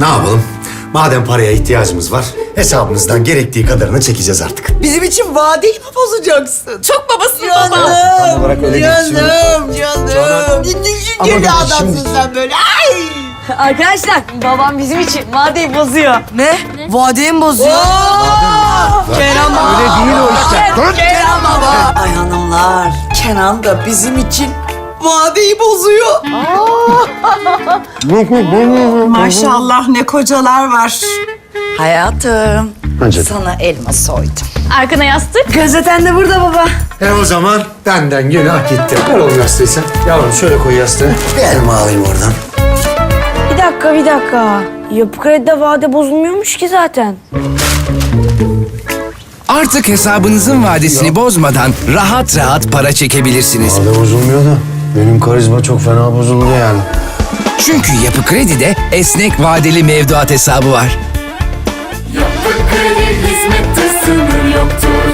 Ne yapalım? Madem paraya ihtiyacımız var, hesabımızdan gerektiği kadarını çekeceğiz artık. Bizim için vadeyi mi bozacaksın? Çok babasın Canım, baba. Tam olarak öyle. Şimdi- canım, canım. Ne Ama düşünceli adamsın şimdi- sen böyle. Ay! Arkadaşlar babam bizim için vadeyi bozuyor. Ne? Vadeyi mi bozuyor? Kenan baba. Öyle değil o işte. Kenan baba. Ay hanımlar, Kenan da bizim için vadeyi bozuyor. Maşallah ne kocalar var. Hayatım, Bence de. sana elma soydum. Arkana yastık. Gazeten de burada baba. E o zaman benden günah gitti. Ver oğlum yastığı sen. Yavrum şöyle koy yastığı. Bir elma alayım oradan. Bir dakika bir dakika. Yapı kredide vade bozulmuyormuş ki zaten. Artık hesabınızın vadesini bozmadan rahat rahat para çekebilirsiniz. Vade bozulmuyor da benim karizma çok fena bozuldu yani. Çünkü Yapı Kredi'de esnek vadeli mevduat hesabı var. Yapı Kredi hizmette sınır yoktur.